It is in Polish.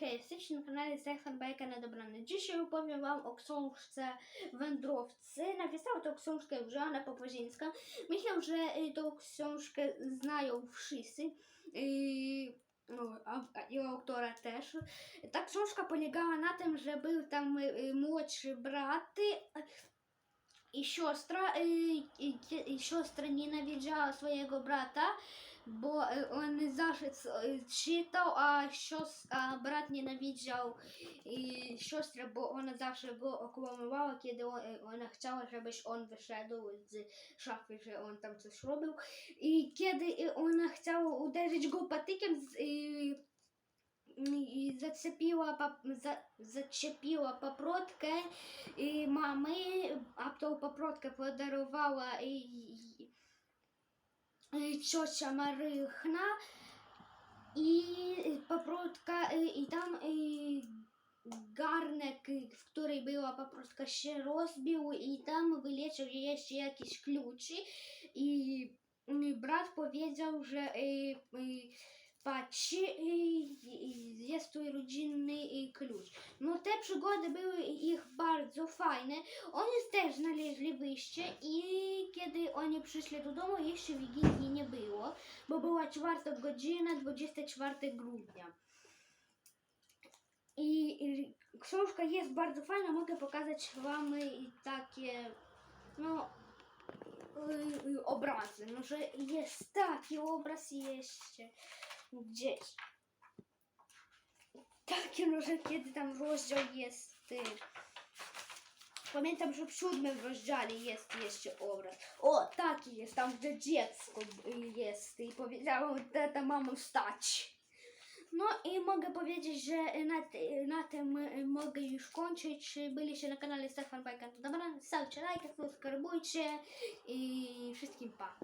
hej, jesteście na kanale Stefan Bajka na dobranoc. Dzisiaj opowiem wam o książce Wędrowcy. Napisała tą książkę Joanna Popozińska. Myślę, że y, tą książkę znają wszyscy. Y, no, a, i autora też. Ta książka polegała na tym, że był tam y, młodszy brat що стра... що е, ненавиджала свого брата, бо е, він завжди е, читав, а що а брат ненавиджав і сестра, бо вона завжди його окламувала, коли вона хотіла, щоб він вийшов з шафи, що він там щось робив. І коли вона хотіла ударити його патиком, і зацепила по, за, зачепила попротки і мами, а то попротка подарувала і, і, і чоча Марихна, і попротка, і, і там і гарник, в який була попротка ще розбив, і там вилічив її ще якісь ключі, і, і брат повідав, що і, і, пачі, і jest tu rodzinny y, klucz. No te przygody były ich bardzo fajne. Oni też znaleźli wyjście i kiedy oni przyszli do domu, jeszcze Wigilii nie było, bo była czwarta godzina, 24 grudnia. I książka jest bardzo fajna, mogę pokazać wam i takie, no, y, y, obrazy. No, że jest taki obraz jeszcze gdzieś. Takie, no, że kiedy tam rozdział jest. Pamiętam, że w siódmym rozdziale jest jeszcze obraz. O, taki jest tam, gdzie dziecko jest. I powiedziałam, tata, mamo, wstać. No i mogę powiedzieć, że na, na tym y, mogę już kończyć. Byliście na kanale Stefan Bajka. Dobra, stawcie lajka, subskrybujcie i wszystkim pa.